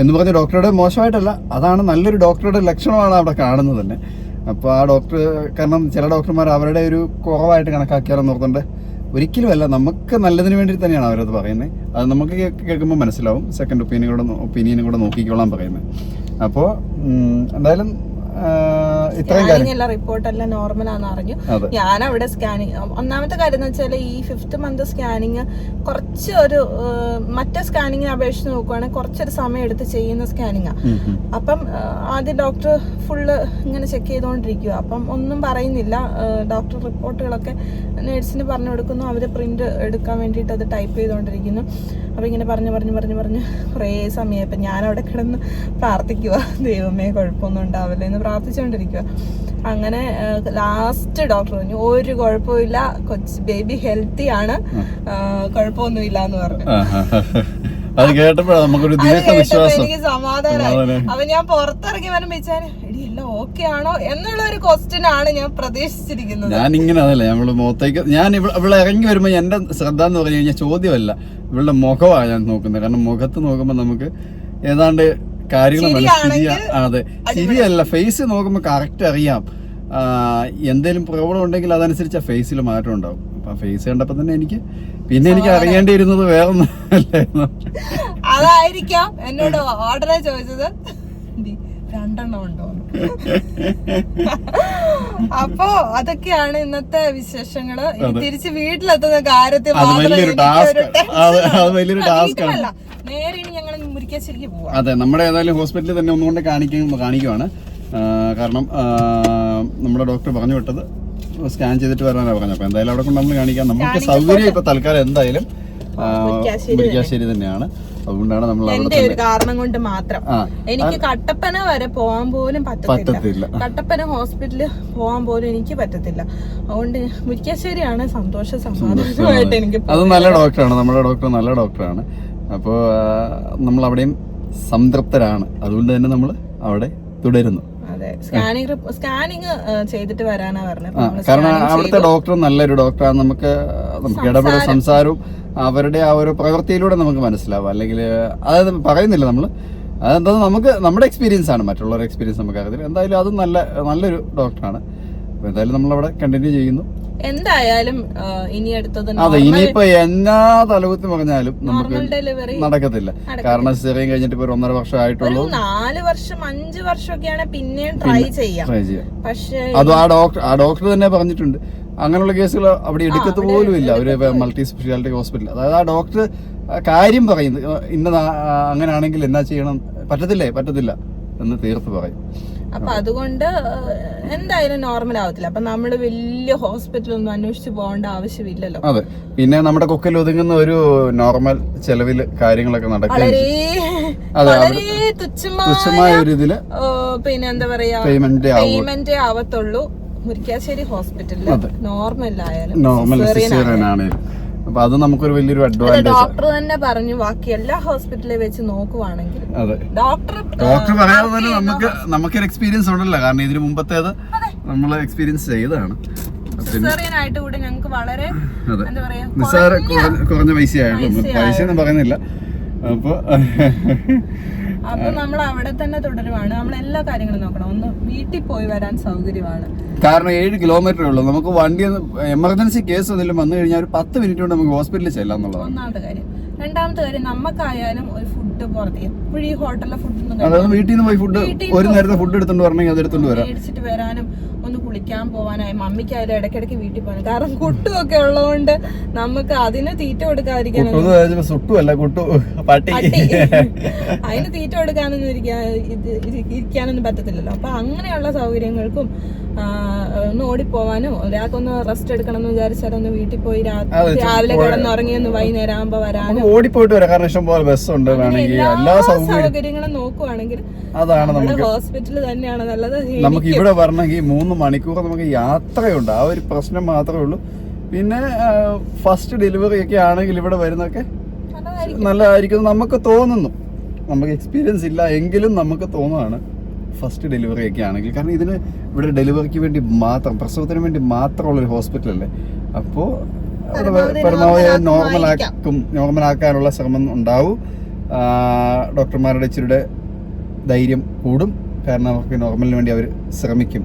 എന്ന് പറഞ്ഞ ഡോക്ടറുടെ മോശമായിട്ടല്ല അതാണ് നല്ലൊരു ഡോക്ടറുടെ ലക്ഷണമാണ് അവിടെ കാണുന്നത് തന്നെ. അപ്പോൾ ആ ഡോക്ടർ കാരണം ചില ഡോക്ടർമാർ അവരുടെ ഒരു കുറവായിട്ട് കണക്കാക്കിയാലെന്ന് നോക്കുന്നുണ്ട്. ഒരിക്കലുമല്ല നമുക്ക് നല്ലതിന് വേണ്ടി തന്നെയാണ് അവരത് പറയുന്നത്. അത് നമുക്ക് കേൾക്കുമ്പോൾ മനസ്സിലാവും. സെക്കൻഡ് ഒപ്പീനിയൻ കൂടെ ഒപ്പീനിയനും കൂടെ നോക്കിക്കോളാൻ പറയുന്നത്. അപ്പോൾ എന്തായാലും ഇത്രയും റിപ്പോർട്ടെല്ലാം സ്കാനിങ് റിപ്പോർട്ട് എല്ലാം നോർമൽ ആണെന്ന് അറിഞ്ഞു. ഞാൻ അവിടെ സ്കാനിങ് ഒന്നാമത്തെ കാര്യം എന്ന് വെച്ചാൽ ഈ ഫിഫ്ത്ത് മന്ത് സ്കാനിങ് കുറച്ച് ഒരു മറ്റേ സ്കാനിങ്ങിനെ അപേക്ഷിച്ച് നോക്കുവാണെങ്കിൽ കുറച്ചൊരു സമയം എടുത്ത് ചെയ്യുന്ന സ്കാനിങ്ങാണ് ഉം. അപ്പം ആദ്യം ഡോക്ടർ ഫുള്ള് ഇങ്ങനെ ചെക്ക് ചെയ്തുകൊണ്ടിരിക്കുക അപ്പം ഒന്നും പറയുന്നില്ല. ഡോക്ടർ റിപ്പോർട്ടുകളൊക്കെ നേഴ്സിന് പറഞ്ഞു കൊടുക്കുന്നു. അവർ പ്രിന്റ് എടുക്കാൻ വേണ്ടിയിട്ട് അത് ടൈപ്പ് ചെയ്തുകൊണ്ടിരിക്കുന്നു അപ്പോൾ ഇങ്ങനെ പറഞ്ഞു പറഞ്ഞു പറഞ്ഞു പറഞ്ഞു കുറേ സമയം ഇപ്പം ഞാൻ അവിടെ കിടന്ന് പ്രാർത്ഥിക്കുക ദൈവമേ കുഴപ്പമൊന്നും ഉണ്ടാവില്ല എന്ന് പ്രാർത്ഥിച്ചുകൊണ്ടിരിക്കുക അങ്ങനെ ലാസ്റ്റ് ഡോക്ടർ പറഞ്ഞു ഒരു കുഴപ്പമില്ല കൊച്ച് ബേബി ഹെൽത്തി ആണ്. കുഴപ്പമൊന്നുമില്ല എന്ന് പറഞ്ഞു. അത് കേട്ടപ്പോഴാണ് നമുക്കൊരു വിശ്വാസം എനിക്ക് സമാധാനമായി അവൻ അപ്പൊ ഞാൻ പുറത്തിറങ്ങി വരുമ്പോ വെച്ചാൽ എല്ലാം ഓക്കെ ആണോ? എന്നുള്ള ഒരു ക്വസ്റ്റ്യൻ ആണ് ഞാൻ പ്രതീക്ഷിച്ചിരിക്കുന്നത്. ഞാൻ ഇങ്ങനെ അതല്ല നമ്മൾ മുഖത്തേക്ക് ഞാൻ ഇവ- ഇവിടെ ഇറങ്ങി വരുമ്പോ എന്റെ ശ്രദ്ധ എന്ന് പറഞ്ഞു കഴിഞ്ഞാൽ ചോദ്യമല്ല ഇവളുടെ മുഖമാണ് ഞാൻ നോക്കുന്നത്. കാരണം മുഖത്ത് നോക്കുമ്പോ നമുക്ക് ഏതാണ്ട് കാര്യങ്ങൾ അതെ. ശരിയല്ല ഫേസ് നോക്കുമ്പോ കറക്റ്റ് അറിയാം. എന്തേലും പ്രോബ്ലം ഉണ്ടെങ്കിൽ അതനുസരിച്ച് ആ ഫേസിൽ മാറ്റം ഉണ്ടാവും. അപ്പൊ ഫേസ് കണ്ടപ്പോ തന്നെ എനിക്ക് പിന്നെ എനിക്ക് അറിയേണ്ടിയിരുന്നത് വേറൊന്നും അല്ലായിരുന്നു. അതായിരിക്കാം എന്നോട് ഓർഡറെ ചോദിച്ചത്. രണ്ടെണ്ണം ഉണ്ടോ? അപ്പോ അതൊക്കെയാണ് ഇന്നത്തെ വിശേഷങ്ങൾ. തിരിച്ച് വീട്ടിലെത്തുന്ന കാര്യത്തിൽ നേരെ ഇനി ഞങ്ങൾ മുരിക്കാശ്ശേരിക്ക് പോവാം. അതെ നമ്മുടെ ഏതായാലും ഹോസ്പിറ്റലിൽ തന്നെ ഒന്നുകൊണ്ട് കാണിക്കും കാണിക്കുവാണ്. കാരണം നമ്മുടെ ഡോക്ടർ പറഞ്ഞു വിട്ടത്. സ്കാൻ ചെയ്തിട്ട് വരാനാണ് പറഞ്ഞത്. അപ്പോൾ എന്തായാലും അവിടെ കൊണ്ട് നമ്മൾ കാണിക്കാം. നമുക്ക് സൗകര്യം ഇപ്പൊ തൽക്കാലം എന്തായാലും മുരിക്കാശ്ശേരി തന്നെയാണ്. അതുകൊണ്ടാണ് നമ്മൾ അവിടെ എന്റെ ഒരു കാരണം കൊണ്ട് മാത്രം. എനിക്ക് കട്ടപ്പന വരെ പോവാൻ പോലും പറ്റത്തില്ല. കട്ടപ്പന ഹോസ്പിറ്റലിൽ പോകാൻ പോലും എനിക്ക് പറ്റത്തില്ല. അതുകൊണ്ട് മുരിക്കാശ്ശേരിയാണ് സന്തോഷ സമാധാനമായിട്ട് എനിക്ക് അത് നല്ല ഡോക്ടറാണ്. നമ്മുടെ ഡോക്ടർ നല്ല ഡോക്ടറാണ്. അപ്പോൾ നമ്മൾ അവിടെയും സംതൃപ്തരാണ്. അതുകൊണ്ട് തന്നെ നമ്മൾ അവിടെ തുടരുന്നു. അതെ. സ്കാനിങ് സ്കാനിങ് ചെയ്തിട്ട് വരാനാ പറഞ്ഞത്. കാരണം അവിടുത്തെ ഡോക്ടർ നല്ലൊരു ഡോക്ടറാണ് നമുക്ക് നമുക്ക് ഇടപെടൽ സംസാരവും അവരുടെ ആ ഒരു പ്രവൃത്തിയിലൂടെ നമുക്ക് മനസ്സിലാവും. അല്ലെങ്കിൽ അതായത് പറയുന്നില്ല നമ്മൾ അതെന്താ നമുക്ക് നമ്മുടെ എക്സ്പീരിയൻസ് ആണ്. മറ്റുള്ളവരുടെ എക്സ്പീരിയൻസ് നമുക്ക് അറിയത്തില്ല. എന്തായാലും അത് നല്ല നല്ലൊരു ഡോക്ടറാണ്. അപ്പോൾ എന്തായാലും നമ്മളവിടെ കണ്ടിന്യൂ ചെയ്യുന്നു. എന്തായാലും ഇനി അടുത്തത് അതെ ഇനിയിപ്പോ എന്നാ തലകുത്തി പറഞ്ഞാലും നമുക്ക് ഡെലിവറി നടക്കത്തില്ല. കാരണം സിറിയും കഴിഞ്ഞിട്ട് ഇപ്പൊ ഒന്നര വർഷം ആയിട്ടുള്ളൂ നാല് വർഷം അഞ്ച് വർഷമൊക്കെയാണ് പിന്നെയും ട്രൈ ചെയ്യാം. ട്രൈ ചെയ്യാം. പക്ഷേ അതും ആ ഡോക്ടർ ആ ഡോക്ടർ തന്നെ പറഞ്ഞിട്ടുണ്ട്. അങ്ങനെയുള്ള കേസുകൾ അവിടെ എടുക്കത്ത് പോലും ഇല്ല. ഒരു മൾട്ടി സ്പെഷ്യാലിറ്റി ഹോസ്പിറ്റൽ അതായത് ആ ഡോക്ടർ കാര്യം പറയുന്നു ഇന്ന അങ്ങനെയാണെങ്കിൽ എന്നാ ചെയ്യണം? പറ്റത്തില്ലേ? പറ്റത്തില്ല എന്ന് തീർത്ത് പറയും. അപ്പൊ അതുകൊണ്ട് എന്തായാലും നോർമൽ ആവത്തില്ല. അപ്പൊ നമ്മൾ വലിയ ഹോസ്പിറ്റലൊന്നും അന്വേഷിച്ച് പോകേണ്ട ആവശ്യമില്ലല്ലോ. അതെ. പിന്നെ നമ്മുടെ കൊക്കിൽ ഒതുങ്ങുന്ന ഒരു നോർമൽ ചെലവിൽ കാര്യങ്ങളൊക്കെ നടക്കും പിന്നെ എന്താ പറയാ പേയ്മെന്റ് ആവത്തുള്ളൂ. മുരിക്കാശ്ശേരി ഹോസ്പിറ്റലിൽ നോർമൽ ആയാലും നോർമൽ അപ്പൊ അത് നമുക്കൊരു വലിയൊരു അഡ്വാന്റേജ് ഡോക്ടർ തന്നെ പറഞ്ഞു ബാക്കി എല്ലാ ഹോസ്പിറ്റലിൽ വെച്ച് നോക്കുവാണെങ്കിൽ അതെ. ഡോക്ടർ ഡോക്ടർ പറയാതെ തന്നെ നമുക്ക് നമുക്കൊരു എക്സ്പീരിയൻസ് ഉണ്ടല്ലോ. കാരണം ഇതിന് മുമ്പത്തേത് നമ്മൾ എക്സ്പീരിയൻസ് ചെയ്തതാണ്. കൂടെ ഞങ്ങൾക്ക് വളരെ എന്താ പറയാ നിസ്സാര കുറഞ്ഞ പൈസ ആയിരുന്നു പൈസ ഒന്നും പറയുന്നില്ല. അപ്പൊ അപ്പൊ നമ്മൾ അവിടെ തന്നെ തുടരുവാണ്. നമ്മൾ എല്ലാ കാര്യങ്ങളും നോക്കണം. ഒന്ന് വീട്ടിൽ പോയി വരാൻ സൗകര്യമാണ്. കാരണം ഏഴ് കിലോമീറ്റർ ഉള്ളൂ. നമുക്ക് വണ്ടി എമർജൻസി കേസ് എന്തെങ്കിലും വന്നു കഴിഞ്ഞാൽ ഒരു പത്ത് മിനിറ്റ് കൊണ്ട് നമുക്ക് ഹോസ്പിറ്റലിൽ ചെല്ലാം എന്നുള്ളതാണ്. ഒന്നാമത്തെ കാര്യം. രണ്ടാമത്തെ കാര്യം നമുക്കായാലും ഒരു ഫുഡ് പുറത്ത്. എപ്പോഴും ഈ ഹോട്ടലിലെ ഫുഡ് അതായത് വീട്ടിൽ നിന്ന് പോയി ഫുഡ് ഒരു നേരത്തെ ഫുഡ് എടുത്തോണ്ട് വരണമെങ്കിൽ അത് എടുത്തോണ്ട് വരാം. മേടിച്ചിട്ട് വരാനും ഒന്ന് കുളിക്കാൻ പോവാനായി. മമ്മിക്കായാലും ഇടയ്ക്കിടയ്ക്ക് വീട്ടിൽ പോകാൻ. കാരണം കുട്ടുമൊക്കെ ഉള്ളതുകൊണ്ട് നമുക്ക് അതിന് തീറ്റ കൊടുക്കാതിരിക്കാൻ അതിന് തീറ്റ കൊടുക്കാനൊന്നും ഇരിക്കാനൊന്നും പറ്റത്തില്ലല്ലോ. അപ്പൊ അങ്ങനെയുള്ള സൗകര്യങ്ങൾക്കും ഒന്ന് ഓടിപ്പോവാനോ ഒരാൾക്കൊന്ന് റെസ്റ്റ് എടുക്കണം എന്ന് വിചാരിച്ചാൽ ഒന്ന് വീട്ടിൽ പോയി രാത്രി രാവിലെ കിടന്നുറങ്ങി ഒന്ന് വൈകുന്നേരം ആകുമ്പോ വരാനും. ഓടി ഓടിപ്പോയിട്ട് വരാം. കാരണം ഇഷ്ടംപോലെ ബസ്സുണ്ട് വേണമെങ്കിൽ. എല്ലാ സൗകര്യങ്ങളും നോക്കുവാണെങ്കിൽ അതാണ് നമ്മുടെ നമുക്ക് ഹോസ്പിറ്റൽ തന്നെയാണ് നല്ലത്. നമുക്ക് ഇവിടെ വരണമെങ്കിൽ മൂന്ന് മണിക്കൂർ നമുക്ക് യാത്രയുണ്ട്. ആ ഒരു പ്രശ്നം മാത്രമേ ഉള്ളൂ. പിന്നെ ഫസ്റ്റ് ഡെലിവറി ഒക്കെ ആണെങ്കിൽ ഇവിടെ വരുന്നൊക്കെ നല്ലതായിരിക്കും. നമുക്ക് തോന്നുന്നു. നമുക്ക് എക്സ്പീരിയൻസ് ഇല്ല. എങ്കിലും നമുക്ക് തോന്നുന്നതാണ് ഫസ്റ്റ് ഡെലിവറി ഒക്കെ ആണെങ്കിൽ. കാരണം ഇതിന് ഇവിടെ ഡെലിവറിക്ക് വേണ്ടി മാത്രം പ്രസവത്തിന് വേണ്ടി മാത്രമുള്ളൊരു ഹോസ്പിറ്റലല്ലേ അപ്പോൾ പരമാവധി നോർമൽ ആക്കും നോർമൽ ആക്കാനുള്ള ശ്രമം ഉണ്ടാവും. ഡോക്ടർമാരുടെ ഇച്ചിരിയുടെ ധൈര്യം കൂടും. കാരണം അവർക്ക് നോർമലിന് വേണ്ടി അവർ ശ്രമിക്കും.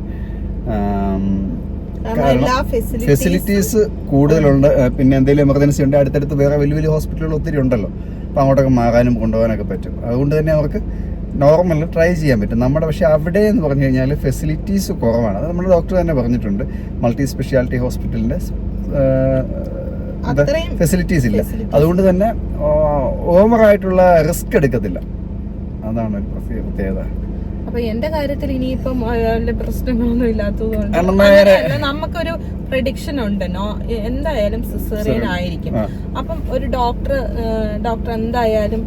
ഫെസിലിറ്റീസ് കൂടുതലുണ്ട്. പിന്നെ എന്തെങ്കിലും എമർജൻസി ഉണ്ട് അടുത്തടുത്ത് വേറെ വലിയ വലിയ ഹോസ്പിറ്റലുകൾ ഒത്തിരി ഉണ്ടല്ലോ. അപ്പോൾ അങ്ങോട്ടൊക്കെ മാറാനും കൊണ്ടുപോകാനൊക്കെ പറ്റും. അതുകൊണ്ട് തന്നെ അവർക്ക് നോർമൽ ട്രൈ ചെയ്യാൻ പറ്റും. നമ്മുടെ പക്ഷേ അവിടെ എന്ന് പറഞ്ഞു കഴിഞ്ഞാൽ ഫെസിലിറ്റീസ് കുറവാണ്. അത് നമ്മുടെ ഡോക്ടർ തന്നെ പറഞ്ഞിട്ടുണ്ട്. മൾട്ടി സ്പെഷ്യാലിറ്റി ഹോസ്പിറ്റലിന്റെ ഫെസിലിറ്റീസ് ഇല്ല. അതുകൊണ്ട് തന്നെ ഓവറായിട്ടുള്ള റിസ്ക് എടുക്കത്തില്ല. അതാണ് ഒരു പ്രത്യേക പ്രത്യേകത. അപ്പൊ എന്റെ കാര്യത്തിൽ ഇനിയിപ്പം പ്രശ്നങ്ങളൊന്നും ഇല്ലാത്തതുകൊണ്ട് നമുക്കൊരു പ്രഡിക്ഷൻ ഉണ്ട്. നോ എന്തായാലും സിസേറിയൻ ആയിരിക്കും. അപ്പം ഒരു ഡോക്ടർ ഡോക്ടർ എന്തായാലും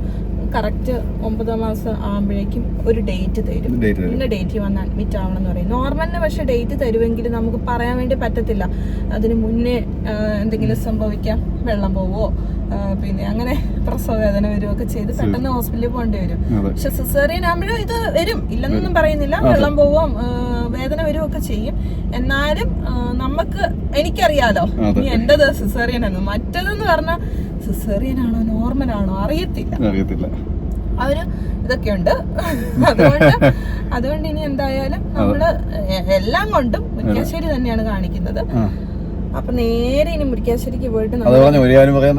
കറക്റ്റ് ഒമ്പതാം മാസം ആകുമ്പോഴേക്കും ഒരു ഡേറ്റ് തരും. ഇന്ന ഡേറ്റ് വന്ന് അഡ്മിറ്റ് ആവണം എന്ന് പറയും നോർമലിന് പക്ഷെ ഡേറ്റ് തരുമെങ്കിൽ നമുക്ക് പറയാൻ വേണ്ടി പറ്റത്തില്ല. അതിന് മുന്നേ എന്തെങ്കിലും സംഭവിക്കാം വെള്ളം പോവോ പിന്നെ അങ്ങനെ പ്രസവ വേദന വരുമൊക്കെ ചെയ്ത് പെട്ടെന്ന് ഹോസ്പിറ്റലിൽ പോകേണ്ടി വരും. പക്ഷെ സിസേറിയൻ ആകുമ്പോഴും ഇത് വരും. ഇല്ലെന്നൊന്നും പറയുന്നില്ല. വെള്ളം പോവും വേദന വരുമൊക്കെ ചെയ്യും. എന്നാലും നമുക്ക് എനിക്കറിയാലോ. ഇനി എന്റേത് സിസേറിയൻ എന്ന് മറ്റേതെന്ന് പറഞ്ഞാൽ സിസേറിയൻ ആണോ നോർമൽ ആണോ അറിയത്തില്ല. അറിയത്തില്ല. അവർ ഇതൊക്കെയുണ്ട്. അതുകൊണ്ട് അതുകൊണ്ട് ഇനി എന്തായാലും നമ്മൾ എല്ലാം കൊണ്ടും മുരിക്കാശ്ശേരി തന്നെയാണ് കാണിക്കുന്നത്. അപ്പൊ നേരെ ഇനി മുരിക്കാശ്ശേരിക്ക് പോയിട്ട്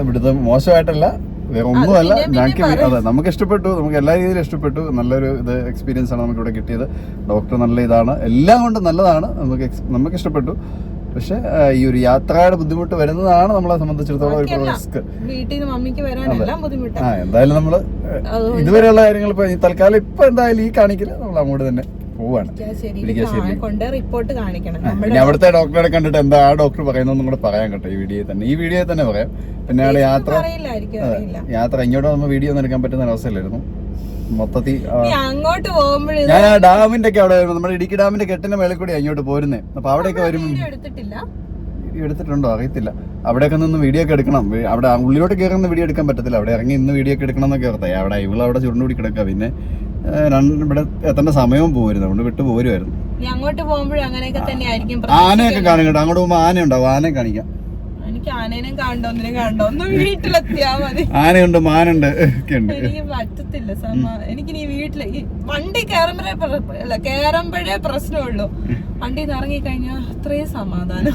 ഇവിടുത്തെ മോശമായിട്ടല്ല വേറെ ഒന്നുമല്ല ഞങ്ങൾക്ക് അതെ നമുക്ക് ഇഷ്ടപ്പെട്ടു നമുക്ക് എല്ലാ രീതിയിലും ഇഷ്ടപ്പെട്ടു. നല്ലൊരു ഇത് എക്സ്പീരിയൻസ് ആണ് നമുക്ക് ഇവിടെ കിട്ടിയത്. ഡോക്ടർ നല്ല ഇതാണ്. എല്ലാം കൊണ്ടും നല്ലതാണ്. നമുക്ക് നമുക്ക് ഇഷ്ടപ്പെട്ടു. പക്ഷെ ഈ ഒരു യാത്രയുടെ ബുദ്ധിമുട്ട് വരുന്നതാണ് നമ്മളെ സംബന്ധിച്ചിടത്തോളം ഒരു റിസ്ക്. വീട്ടിൽ നിന്ന് മമ്മിക്ക് വരാനെല്ലാം ബുദ്ധിമുട്ടാണ് ആ എന്തായാലും നമ്മൾ ഇതുവരെയുള്ള കാര്യങ്ങൾ ഇപ്പൊ തൽക്കാലം ഇപ്പൊ എന്തായാലും ഈ കാണിക്കൽ നമ്മൾ അങ്ങോട്ട് തന്നെ പോവാണ്. ഇനി അവിടുത്തെ ഡോക്ടറെ കണ്ടിട്ട് എന്താ ആ ഡോക്ടർ പറയുന്നൊന്നും കൂടെ പറയാൻ കേട്ടോ ഈ വീഡിയോയിൽ തന്നെ. ഈ വീഡിയോയിൽ തന്നെ പറയാം. പിന്നെ യാത്ര യാത്ര ഇങ്ങോട്ട് നമ്മൾ വീഡിയോ ഒന്നും എടുക്കാൻ പറ്റുന്ന ഒരു അവസ്ഥയിലായിരുന്നു. മൊത്തത്തിൽ അങ്ങോട്ട് പോകുമ്പോഴേ ഞാൻ ആ ഡാമിന്റെ ഒക്കെ അവിടെ വരുമ്പോൾ നമ്മുടെ ഇടുക്കി ഡാമിന്റെ കെട്ടിന്റെ മേളിൽ കൂടി അങ്ങോട്ട് പോരുന്നേ. അപ്പൊ അവിടെയൊക്കെ വരുമ്പോൾ വീഡിയോ എടുത്തിട്ടില്ല? എടുത്തിട്ടുണ്ടോ? അറിയത്തില്ല. അവിടെയൊക്കെ നിന്ന് വീഡിയോ ഒക്കെ എടുക്കണം. അവിടെ ഉള്ളിലോട്ട് കയറുന്ന വീഡിയോ എടുക്കാൻ പറ്റത്തില്ല. അവിടെ ഇറങ്ങി ഇന്ന് വീഡിയോ ഒക്കെ എടുക്കണം എന്നൊക്കെ ഓർത്തേ. അവിടെ ഇവളവിടെ ചുരുണ്ടുകൂടി കിടക്കുക പിന്നെ ഇവിടെ എത്തേണ്ട സമയവും പോരുന്നു അതുകൊണ്ട് വിട്ടു പോരുമായിരുന്നു അങ്ങോട്ട് പോകുമ്പോഴും അങ്ങനെയൊക്കെ തന്നെ ആയിരിക്കും ആനയൊക്കെ കാണും കേട്ടോ അങ്ങോട്ട് പോകുമ്പോൾ ആന ഉണ്ടാവും ആനയെ കാണിക്കാം. എനിക്ക് ആനേനും കാണണ്ടോ ഒന്നിനും കാണണ്ടോ ഒന്ന് വീട്ടിലെത്തിയാ മതി. ആനയുണ്ട് മാനുണ്ട് ഒക്കെ ഉണ്ട്. എനിക്ക് പറ്റത്തില്ല സമ എനിക്ക് നീ വീട്ടിൽ ഈ വണ്ടി കയറുമ്പോഴേ അല്ല കയറുമ്പോഴേ പ്രശ്നമുള്ളൂ. വണ്ടി ഇറങ്ങി കഴിഞ്ഞാൽ അത്രയും സമാധാനം.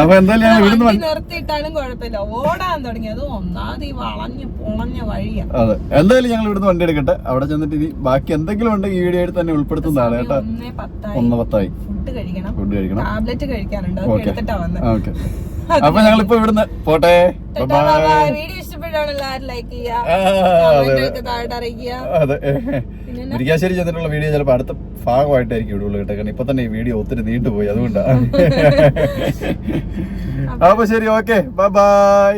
അപ്പൊ എന്തായാലും വണ്ടി നിർത്തിയിട്ടാലും കുഴപ്പമില്ല. ഓടാൻ തുടങ്ങി. അത് ഒന്നാമത് ഈ വളഞ്ഞ് പൊളഞ്ഞ വഴിയാ. അതെ. എന്തായാലും ഞങ്ങൾ ഇവിടുന്ന് വണ്ടി എടുക്കട്ടെ. അവിടെ ചെന്നിട്ട് ഇനി ബാക്കി എന്തെങ്കിലും ഉണ്ടെങ്കിൽ ഈ വീഡിയോ തന്നെ ഉൾപ്പെടുത്തുന്നതാണ് കേട്ടോ. ഒന്നേ പത്തായി. ഫുഡ് കഴിക്കണം. ഫുഡ് കഴിക്കണം. ടാബ്ലറ്റ് കഴിക്കാനുണ്ട്. എടുത്തിട്ടാ വന്നത് ഓക്കെ അപ്പൊ ഞങ്ങളിപ്പോ ഇവിടുന്ന് പോട്ടെ. വീഡിയോ ഇഷ്ടപ്പെട്ടാണ് എല്ലാവരും ലൈക്ക് ചെയ്യുക. അതെ മുരിക്കാശ്ശേരി ചെന്നിട്ടുള്ള വീഡിയോ ചിലപ്പോൾ അടുത്ത ഭാഗമായിട്ടായിരിക്കും ഇടുള്ളൂ കേട്ടോ. കാരണം ഇപ്പൊ തന്നെ ഈ വീഡിയോ ഒത്തിരി നീണ്ടുപോയി അതുകൊണ്ടാ. അപ്പൊ ശരി ഓക്കെ ബൈ ബൈ